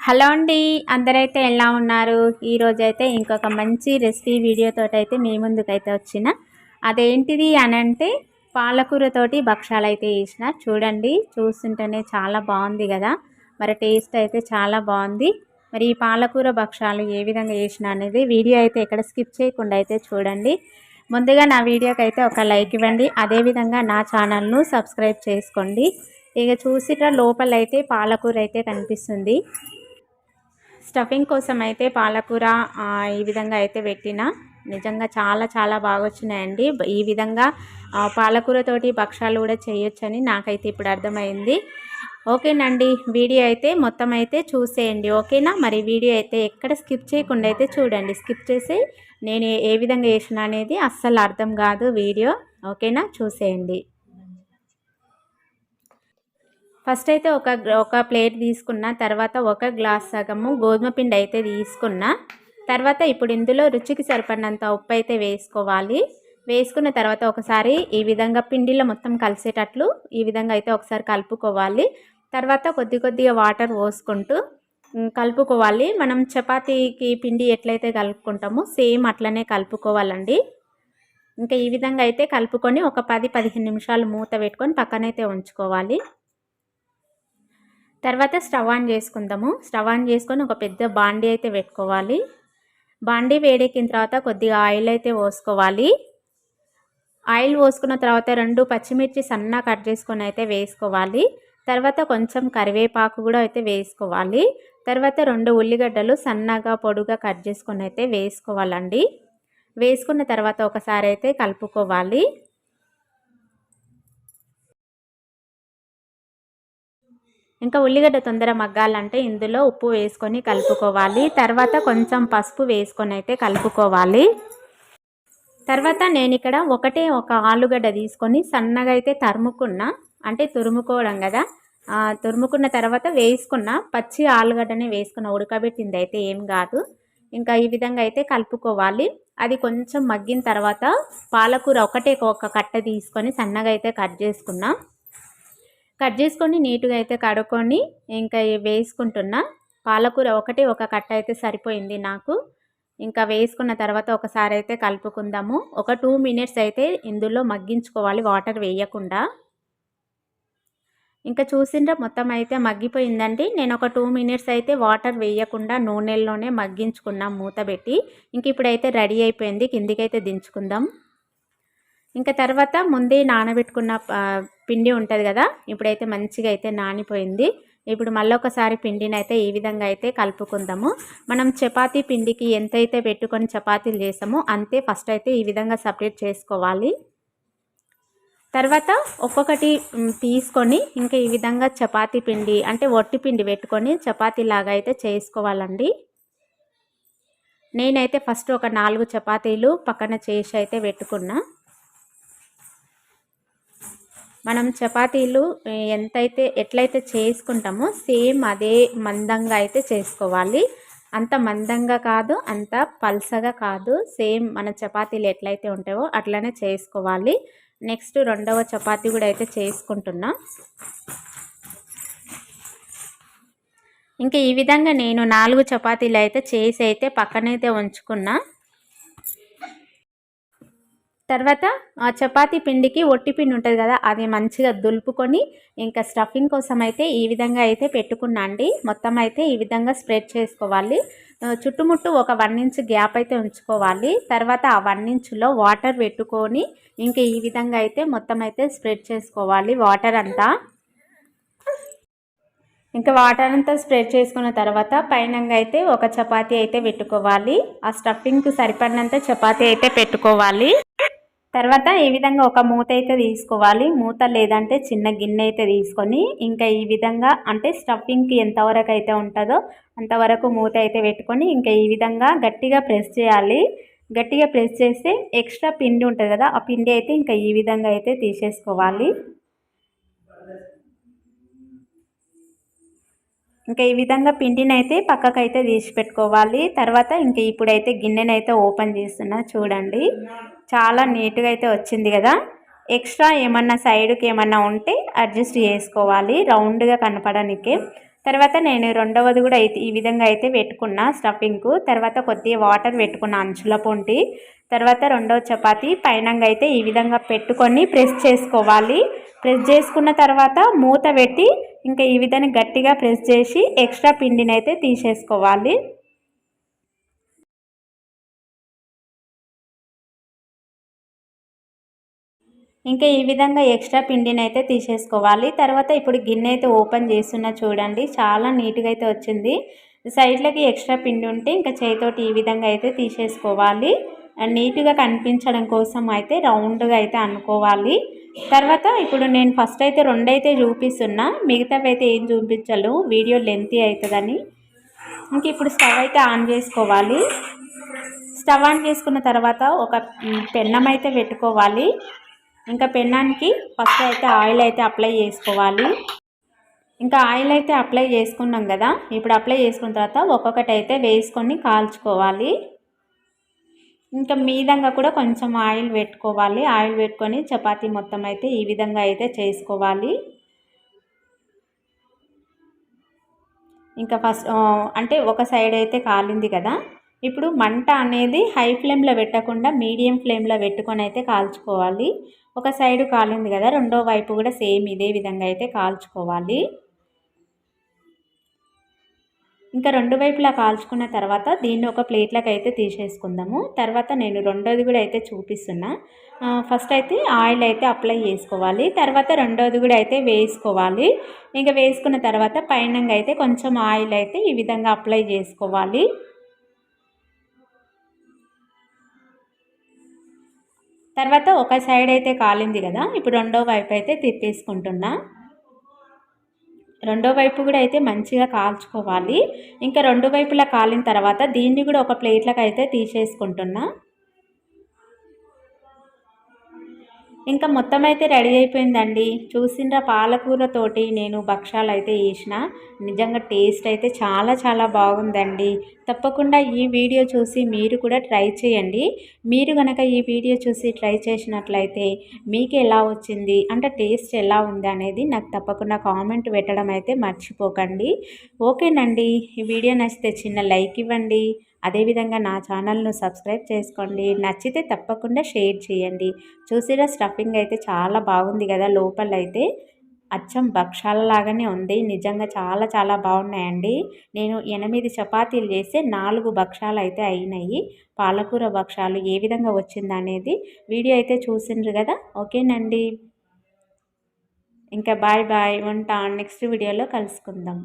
Hello అండి అందరైతే ఎలా ఉన్నారు? ఈరోజు అయితే ఇంకొక మంచి రెసిపీ వీడియోతో అయితే మీ ముందుకైతే వచ్చిన. అదేంటిది అని అంటే పాలకూరతోటి భక్షాలు అయితే వేసిన చూడండి చూస్తుంటేనే చాలా బాగుంది కదా. మరి టేస్ట్ అయితే చాలా బాగుంది. మరి ఈ పాలకూర భక్షాలు ఏ విధంగా వేసిన అనేది వీడియో అయితే ఎక్కడ స్కిప్ చేయకుండా అయితే చూడండి. ముందుగా నా వీడియోకి అయితే ఒక లైక్ ఇవ్వండి. అదేవిధంగా నా ఛానల్ను సబ్స్క్రైబ్ చేసుకోండి. ఇక చూసిట లోపల అయితే పాలకూర అయితే కనిపిస్తుంది. స్టఫింగ్ కోసం అయితే పాలకూర ఈ విధంగా అయితే పెట్టిన. నిజంగా చాలా చాలా బాగా వచ్చినాయండి ఈ విధంగా పాలకూరతోటి భక్షాలు కూడా చేయొచ్చని నాకైతే ఇప్పుడు అర్థమైంది. ఓకేనండి వీడియో అయితే మొత్తం అయితే చూసేయండి ఓకేనా? మరి వీడియో అయితే ఎక్కడ స్కిప్ చేయకుండా అయితే చూడండి. స్కిప్ చేసి నేను ఏ- ఏ విధంగా వేసిన అనేది అస్సలు అర్థం కాదు వీడియో ఓకేనా? చూసేయండి. ఫస్ట్ అయితే ఒక ఒక ప్లేట్ తీసుకున్న తర్వాత ఒక గ్లాస్ సగము గోధుమ పిండి అయితే తీసుకున్న. తర్వాత ఇప్పుడు ఇందులో రుచికి సరిపడినంత ఉప్పు అయితే వేసుకోవాలి. వేసుకున్న తర్వాత ఒకసారి ఈ విధంగా పిండిలో మొత్తం కలిసేటట్లు ఈ విధంగా అయితే ఒకసారి కలుపుకోవాలి. తర్వాత కొద్ది కొద్దిగా వాటర్ పోసుకుంటూ కలుపుకోవాలి. మనం చపాతీకి పిండి ఎట్లయితే కలుపుకుంటామో సేమ్ అట్లనే కలుపుకోవాలండి. ఇంకా ఈ విధంగా అయితే కలుపుకొని ఒక పది పదిహేను నిమిషాలు మూత పెట్టుకొని పక్కనైతే ఉంచుకోవాలి. తర్వాత స్టవ్ ఆన్ చేసుకుందాము. స్టవ్ ఆన్ చేసుకొని ఒక పెద్ద బాండీ అయితే పెట్టుకోవాలి. బాండీ వేడెక్కిన తర్వాత కొద్దిగా ఆయిల్ అయితే పోసుకోవాలి. ఆయిల్ పోసుకున్న తర్వాత రెండు పచ్చిమిర్చి సన్నగా కట్ చేసుకొని అయితే వేసుకోవాలి. తర్వాత కొంచెం కరివేపాకు కూడా అయితే వేసుకోవాలి. తర్వాత రెండు ఉల్లిగడ్డలు సన్నగా పొడుగా కట్ చేసుకొని అయితే వేసుకోవాలండి. వేసుకున్న తర్వాత ఒకసారి అయితే కలుపుకోవాలి. ఇంకా ఉల్లిగడ్డ తొందర మగ్గాలంటే ఇందులో ఉప్పు వేసుకొని కలుపుకోవాలి. తర్వాత కొంచెం పసుపు వేసుకొని అయితే కలుపుకోవాలి. తర్వాత నేను ఇక్కడ ఒకటే ఒక ఆలుగడ్డ తీసుకొని సన్నగా అయితే తరుముకున్న. అంటే తురుముకోవడం కదా. తురుముకున్న తర్వాత వేసుకున్న. పచ్చి ఆలుగడ్డనే వేసుకున్న. ఉడకబెట్టింది అయితే ఏం కాదు. ఇంకా ఈ విధంగా అయితే కలుపుకోవాలి. అది కొంచెం మగ్గిన తర్వాత పాలకూర ఒకటే ఒక కట్ట తీసుకొని సన్నగా అయితే కట్ చేసుకున్నాం. కట్ చేసుకొని నీట్గా అయితే కడుక్కొని ఇంకా వేసుకుంటున్నా. పాలకూర ఒకటి ఒక కట్ట అయితే సరిపోయింది నాకు. ఇంకా వేసుకున్న తర్వాత ఒకసారి అయితే కలుపుకుందాము. ఒక టూ మినిట్స్ అయితే ఇందులో మగ్గించుకోవాలి వాటర్ వేయకుండా. ఇంకా చూసిండ్రా మొత్తం అయితే మగ్గిపోయిందండి. నేను ఒక టూ మినిట్స్ అయితే వాటర్ వేయకుండా నూనెల్లోనే మగ్గించుకున్నాం మూత పెట్టి ఇంక ఇప్పుడైతే రెడీ అయిపోయింది. కిందికైతే దించుకుందాం. ఇంకా తర్వాత ముందే నానబెట్టుకున్న పిండి ఉంటుంది కదా? ఇప్పుడైతే మంచిగా అయితే నానిపోయింది. ఇప్పుడు మళ్ళీ ఒకసారి పిండిని అయితే ఈ విధంగా అయితే కలుపుకుందాము. మనం చపాతీ పిండికి ఎంతైతే పెట్టుకొని చపాతీలు చేసామో అంతే ఫస్ట్ అయితే ఈ విధంగా సపరేట్ చేసుకోవాలి. తర్వాత ఒక్కొక్కటి తీసుకొని ఇంకా ఈ విధంగా చపాతీ పిండి అంటే వట్టి పిండి పెట్టుకొని చపాతీ లాగా అయితే చేసుకోవాలండి. నేనైతే ఫస్ట్ ఒక నాలుగు చపాతీలు పక్కన చేసి అయితే పెట్టుకున్నా. మనం చపాతీలు ఎంతైతే ఎట్లయితే చేసుకుంటామో సేమ్ అదే మందంగా అయితే చేసుకోవాలి. అంత మందంగా కాదు అంత పల్సగా కాదు. సేమ్ మన చపాతీలు ఎట్లయితే ఉంటాయో అట్లనే చేసుకోవాలి. నెక్స్ట్ రెండవ చపాతీ కూడా అయితే చేసుకుంటున్నా. ఇంకా ఈ విధంగా నేను నాలుగు చపాతీలు అయితే చేసి అయితే పక్కనైతే ఉంచుకున్నా. తర్వాత ఆ చపాతీ పిండికి ఒట్టి పిండి ఉంటుంది కదా అది మంచిగా దులుపుకొని ఇంకా స్టఫింగ్ కోసం అయితే ఈ విధంగా అయితే పెట్టుకున్నా అండి. మొత్తం అయితే ఈ విధంగా స్ప్రెడ్ చేసుకోవాలి. చుట్టుముట్టు ఒక వన్ ఇంచ్ గ్యాప్ అయితే ఉంచుకోవాలి. తర్వాత ఆ వన్ ఇంచులో వాటర్ పెట్టుకొని ఇంకా ఈ విధంగా అయితే మొత్తం అయితే స్ప్రెడ్ చేసుకోవాలి వాటర్ అంతా. ఇంకా వాటర్ అంతా స్ప్రెడ్ చేసుకున్న తర్వాత పైన అయితే ఒక చపాతీ అయితే పెట్టుకోవాలి. ఆ స్టఫింగ్కి సరిపడినంత చపాతీ అయితే పెట్టుకోవాలి. తర్వాత ఈ విధంగా ఒక మూత అయితే తీసుకోవాలి? మూత లేదంటే చిన్న గిన్నె అయితే తీసుకొని ఇంకా ఈ విధంగా అంటే స్టఫింగ్కి ఎంతవరకు అయితే ఉంటుందో అంతవరకు మూత అయితే పెట్టుకొని ఇంకా ఈ విధంగా గట్టిగా ప్రెస్ చేయాలి. గట్టిగా ప్రెస్ చేస్తే ఎక్స్ట్రా పిండి ఉంటుంది కదా ఆ పిండి అయితే ఇంకా ఈ విధంగా అయితే తీసేసుకోవాలి. ఇంకా ఈ విధంగా పిండిని అయితే పక్కకు అయితే తీసి పెట్టుకోవాలి. తర్వాత ఇంకా ఇప్పుడైతే గిన్నెనైతే ఓపెన్ చేస్తున్నా చూడండి. చాలా నీట్గా అయితే వచ్చింది కదా. ఎక్స్ట్రా ఏమన్నా సైడ్కి ఏమన్నా ఉంటే అడ్జస్ట్ చేసుకోవాలి. రౌండ్గా కనపడడానికి తర్వాత నేను రెండవది కూడా అయితే ఈ విధంగా అయితే పెట్టుకున్నా స్టఫింగ్కు. తర్వాత కొద్దిగా వాటర్ పెట్టుకున్న అంచుల పొంటి. తర్వాత రెండవ చపాతీ పైనంగా అయితే ఈ విధంగా పెట్టుకొని ప్రెస్ చేసుకోవాలి. ప్రెస్ చేసుకున్న తర్వాత మూత పెట్టి ఇంకా ఈ విధంగా గట్టిగా ప్రెస్ చేసి ఎక్స్ట్రా పిండిని అయితే తీసేసుకోవాలి. ఇంకా ఈ విధంగా ఎక్స్ట్రా పిండిని అయితే తీసేసుకోవాలి. తర్వాత ఇప్పుడు గిన్నె అయితే ఓపెన్ చేస్తున్నా చూడండి. చాలా నీట్గా అయితే వచ్చింది. సైడ్లకి ఎక్స్ట్రా పిండి ఉంటే ఇంకా చేతితోటి ఈ విధంగా అయితే తీసేసుకోవాలి. నీట్గా కనిపించడం కోసం అయితే రౌండ్గా అయితే అనుకోవాలి. తర్వాత ఇప్పుడు నేను ఫస్ట్ అయితే రెండైతే చూపిస్తున్నా. మిగతావి అయితే ఏం చూపించను వీడియో లెంతీ అవుతుందని. ఇంక ఇప్పుడు స్టవ్ అయితే ఆన్ చేసుకోవాలి. స్టవ్ ఆన్ చేసుకున్న తర్వాత ఒక పెన్నం అయితే పెట్టుకోవాలి. ఇంకా పెన్నానికి ఫస్ట్ అయితే ఆయిల్ అయితే అప్లై చేసుకోవాలి. ఇంకా ఆయిల్ అయితే అప్లై చేసుకున్నాం కదా ఇప్పుడు అప్లై చేసుకున్న తర్వాత ఒక్కొక్కటి అయితే వేసుకొని కాల్చుకోవాలి. ఇంకా మీదంగా కూడా కొంచెం ఆయిల్ పెట్టుకోవాలి. ఆయిల్ పెట్టుకొని చపాతీ మొత్తం అయితే ఈ విధంగా అయితే చేసుకోవాలి. ఇంకా ఫస్ట్ అంటే ఒక సైడ్ అయితే కాలింది కదా ఇప్పుడు మంట అనేది హై ఫ్లేమ్లో పెట్టకుండా మీడియం ఫ్లేమ్లో పెట్టుకొని అయితే కాల్చుకోవాలి. ఒక సైడు కాలింది కదా రెండో వైపు కూడా సేమ్ ఇదే విధంగా అయితే కాల్చుకోవాలి. ఇంకా రెండు వైపులా కాల్చుకున్న తర్వాత దీన్ని ఒక ప్లేట్లకు అయితే తీసేసుకుందాము. తర్వాత నేను రెండోది కూడా అయితే చూపిస్తున్నా. ఫస్ట్ అయితే ఆయిల్ అయితే అప్లై చేసుకోవాలి. తర్వాత రెండోది కూడా అయితే వేసుకోవాలి. ఇంకా వేసుకున్న తర్వాత పైనంగా అయితే కొంచెం ఆయిల్ అయితే ఈ విధంగా అప్లై చేసుకోవాలి. తర్వాత ఒక సైడ్ అయితే కాలింది కదా ఇప్పుడు రెండో వైపు అయితే తిప్పేసుకుంటున్నా. రెండో వైపు కూడా అయితే మంచిగా కాల్చుకోవాలి. ఇంకా రెండు వైపులా కాలిన తర్వాత దీన్ని కూడా ఒక ప్లేట్లకు అయితే తీసేసుకుంటున్నా. ఇంకా మొత్తం అయితే రెడీ అయిపోయిందండి. చూసిండ్రా పాలకూరతోటి నేను భక్షాలు అయితే వేసిన నిజంగా టేస్ట్ అయితే చాలా చాలా బాగుందండి. తప్పకుండా ఈ వీడియో చూసి మీరు కూడా ట్రై చేయండి. మీరు కనుక ఈ వీడియో చూసి ట్రై చేసినట్లయితే మీకు ఎలా వచ్చింది? అంటే టేస్ట్ ఎలా ఉంది అనేది నాకు తప్పకుండా కామెంట్ పెట్టడం అయితే మర్చిపోకండి. ఓకేనండి. ఈ వీడియో నచ్చితే చిన్న లైక్ ఇవ్వండి. అదేవిధంగా నా ఛానల్ను సబ్స్క్రైబ్ చేసుకోండి. నచ్చితే తప్పకుండా షేర్ చేయండి. చూసిరా స్టఫింగ్ అయితే చాలా బాగుంది కదా. లోపల అయితే అచ్చం భక్షాల లాగానే ఉంది. నిజంగా చాలా చాలా బాగున్నాయండి. నేను ఎనిమిది చపాతీలు చేస్తే నాలుగు భక్షాలు అయితే అయినాయి. పాలకూర భక్షాలు ఏ విధంగా వచ్చింది అనేది వీడియో అయితే చూసిండ్రు కదా. ఓకేనండి. ఇంకా బాయ్ బాయ్ ఉంటా. నెక్స్ట్ వీడియోలో కలుసుకుందాం.